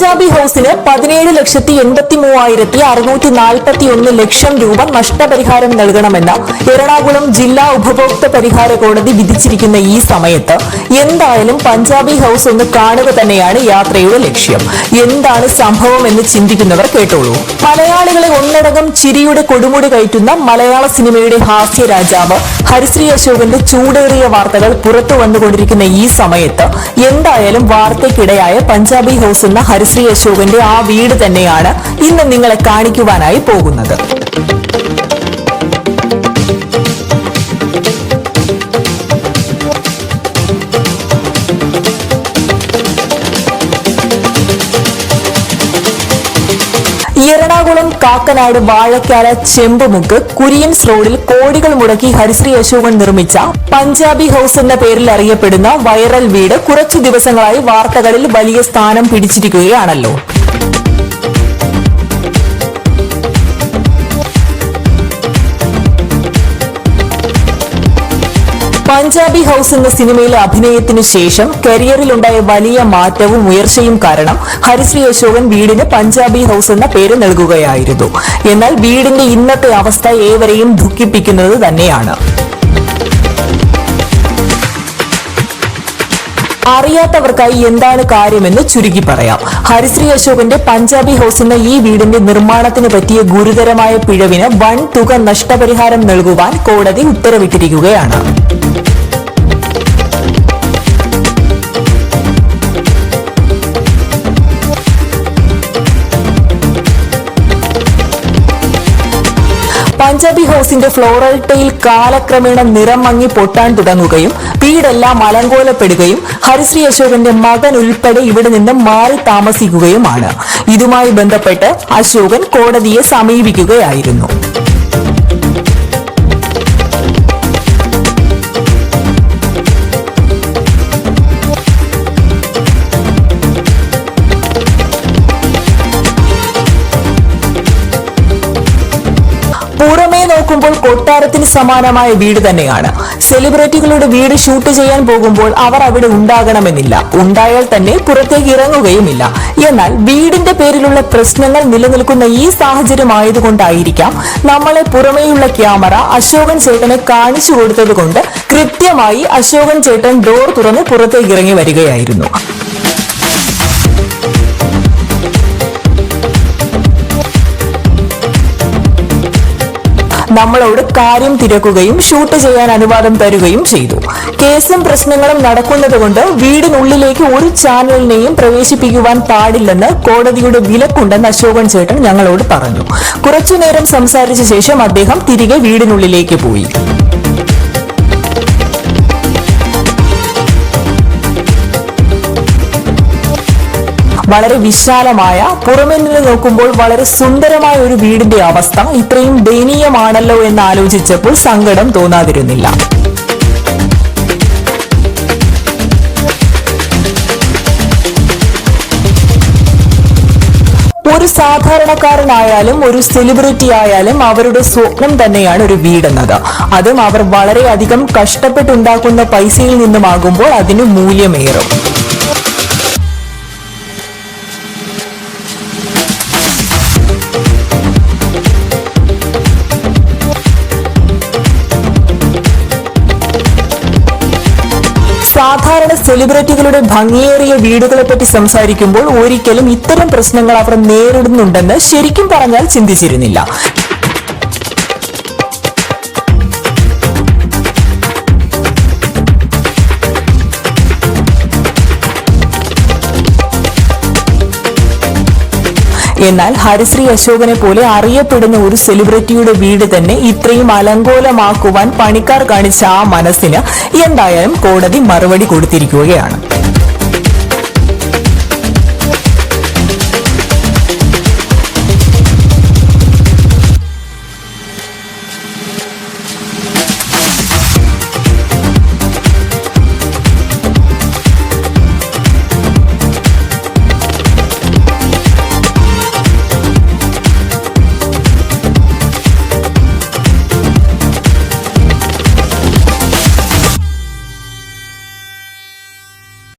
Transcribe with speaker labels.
Speaker 1: പഞ്ചാബി ഹൌസിന് പതിനേഴ് ലക്ഷത്തി എൺപത്തി മൂവായിരത്തി അറുന്നൂറ്റി നാൽപ്പത്തി ഒന്ന് ലക്ഷം രൂപ നഷ്ടപരിഹാരം നൽകണമെന്ന് എറണാകുളം ജില്ലാ ഉപഭോക്തൃ പരിഹാര കോടതി വിധിച്ചിരിക്കുന്ന ഈ സമയത്ത് എന്തായാലും പഞ്ചാബി ഹൌസ് ഒന്ന് കാണുക തന്നെയാണ് യാത്രയുടെ ലക്ഷ്യം. എന്താണ് സംഭവം എന്ന് ചിന്തിക്കുന്നവർ കേട്ടോളൂ. മലയാളികളെ ഒന്നടങ്കം ചിരിയുടെ കൊടുമുടി കയറ്റുന്ന മലയാള സിനിമയുടെ ഹാസ്യ രാജാവ് ഹരിശ്രീ അശോകന്റെ ചൂടേറിയ വാർത്തകൾ പുറത്തു വന്നുകൊണ്ടിരിക്കുന്ന ഈ സമയത്ത് എന്തായാലും വാർത്തയ്ക്കിടയായ പഞ്ചാബി ഹൌസ് എന്ന ഹരിശ്രീ അശോകന്റെ ആ വീട് തന്നെയാണ് ഇന്ന് നിങ്ങളെ കാണിക്കുവാനായി പോകുന്നത്. എറണാകുളം കാക്കനാട് വാഴക്കാല ചെമ്പുമുക്ക് കുര്യൻസ് റോഡിൽ കോടികൾ മുടക്കി ഹരിശ്രീ അശോകൻ നിർമ്മിച്ച പഞ്ചാബി ഹൌസ് എന്ന പേരിൽ അറിയപ്പെടുന്ന വൈറൽ വീട് കുറച്ചു ദിവസങ്ങളായി വാർത്തകളിൽ വലിയ സ്ഥാനം പിടിച്ചിരിക്കുകയാണല്ലോ. പഞ്ചാബി ഹൌസ് എന്ന സിനിമയിലെ അഭിനയത്തിന് ശേഷം കരിയറിലുണ്ടായ വലിയ മാറ്റവും ഉയർച്ചയും കാരണം ഹരിശ്രീ അശോകൻ വീടിന് പഞ്ചാബി ഹൌസ് എന്ന പേര് നൽകുകയായിരുന്നു. എന്നാൽ വീടിന്റെ ഇന്നത്തെ അവസ്ഥ ഏവരെയും ദുഃഖിപ്പിക്കുന്നത് തന്നെയാണ്. അറിയാത്തവർക്കായി എന്താണ് കാര്യമെന്ന് ചുരുക്കി പറയാം. ഹരിശ്രീ അശോകന്റെ പഞ്ചാബി ഹൌസ് എന്ന ഈ വീടിന്റെ നിർമ്മാണത്തിന് പറ്റിയ ഗുരുതരമായ പിഴവിന് വൻ തുക നഷ്ടപരിഹാരം നൽകുവാൻ കോടതി ഉത്തരവിട്ടിരിക്കുകയാണ്. പഞ്ചാബി ഹൗസിന്റെ ഫ്ലോറൽ ടൈൽ കാലക്രമേണ നിറം മങ്ങി പൊട്ടാൻ തുടങ്ങുകയും വീടെല്ലാം മലങ്കോലപ്പെടുകയും ഹരിശ്രീ അശോകന്റെ മകൻ ഉൾപ്പെടെ ഇവിടെ നിന്ന് മാറി താമസിക്കുകയുമാണ്. ഇതുമായി ബന്ധപ്പെട്ട് അശോകൻ കോടതിയെ സമീപിക്കുകയായിരുന്നു. നോക്കുമ്പോൾ കൊട്ടാരത്തിന് സമാനമായ വീട് തന്നെയാണ്. സെലിബ്രിറ്റികളുടെ വീട് ഷൂട്ട് ചെയ്യാൻ പോകുമ്പോൾ അവർ അവിടെ ഉണ്ടാകണമെന്നില്ല. ഉണ്ടായാൽ തന്നെ പുറത്തേക്ക് ഇറങ്ങുകയുമില്ല. എന്നാൽ വീടിന്റെ പേരിലുള്ള പ്രശ്നങ്ങൾ നിലനിൽക്കുന്ന ഈ സാഹചര്യം ആയതുകൊണ്ടായിരിക്കാം നമ്മളെ പുറമേയുള്ള ക്യാമറ അശോകൻ ചേട്ടനെ കാണിച്ചു കൊടുത്തത് കൊണ്ട് കൃത്യമായി അശോകൻ ചേട്ടൻ ഡോർ തുറന്ന് പുറത്തേക്ക് ഇറങ്ങി വരികയായിരുന്നു. നമ്മളോട് കാര്യം തിരക്കുകയും ഷൂട്ട് ചെയ്യാൻ അനുവാദം തരുകയും ചെയ്തു. കേസും പ്രശ്നങ്ങളും നടക്കുന്നതുകൊണ്ട് വീടിനുള്ളിലേക്ക് ഒരു ചാനലിനെയും പ്രവേശിപ്പിക്കുവാൻ പാടില്ലെന്ന് കോടതിയുടെ വിലക്കുണ്ടെന്ന് അശോകൻ ചേട്ടൻ ഞങ്ങളോട് പറഞ്ഞു. കുറച്ചുനേരം സംസാരിച്ച ശേഷം അദ്ദേഹം തിരികെ വീടിനുള്ളിലേക്ക് പോയി. വളരെ വിശാലമായ പുറമെ നിന്ന് നോക്കുമ്പോൾ വളരെ സുന്ദരമായ ഒരു വീടിന്റെ അവസ്ഥ ഇത്രയും ദയനീയമാണല്ലോ എന്ന് ആലോചിച്ചപ്പോൾ സങ്കടം തോന്നാതിരുന്നില്ല. ഒരു സാധാരണക്കാരനായാലും ഒരു സെലിബ്രിറ്റി ആയാലും അവരുടെ സ്വപ്നം തന്നെയാണ് ഒരു വീടെന്നത്. അതും അവർ വളരെയധികം കഷ്ടപ്പെട്ടുണ്ടാക്കുന്ന പൈസയിൽ നിന്നുമാകുമ്പോൾ അതിന് മൂല്യമേറും. സാധാരണ സെലിബ്രിറ്റികളുടെ ഭംഗിയേറിയ വീടുകളെ പറ്റി സംസാരിക്കുമ്പോൾ ഒരിക്കലും ഇത്തരം പ്രശ്നങ്ങൾ അവർ നേരിടുന്നുണ്ടെന്ന് ശരിക്കും പറഞ്ഞാൽ ചിന്തിച്ചിരുന്നില്ല. എന്നാൽ ഹരിശ്രീ അശോകനെ പോലെ അറിയപ്പെടുന്ന ഒരു സെലിബ്രിറ്റിയുടെ വീട് തന്നെ ഇത്രയും അലങ്കോലമാക്കുവാൻ പണിക്കാർ കാണിച്ച ആ മനസ്സിന് എന്തായാലും കോടതി മറുപടി കൊടുത്തിരിക്കുകയാണ്.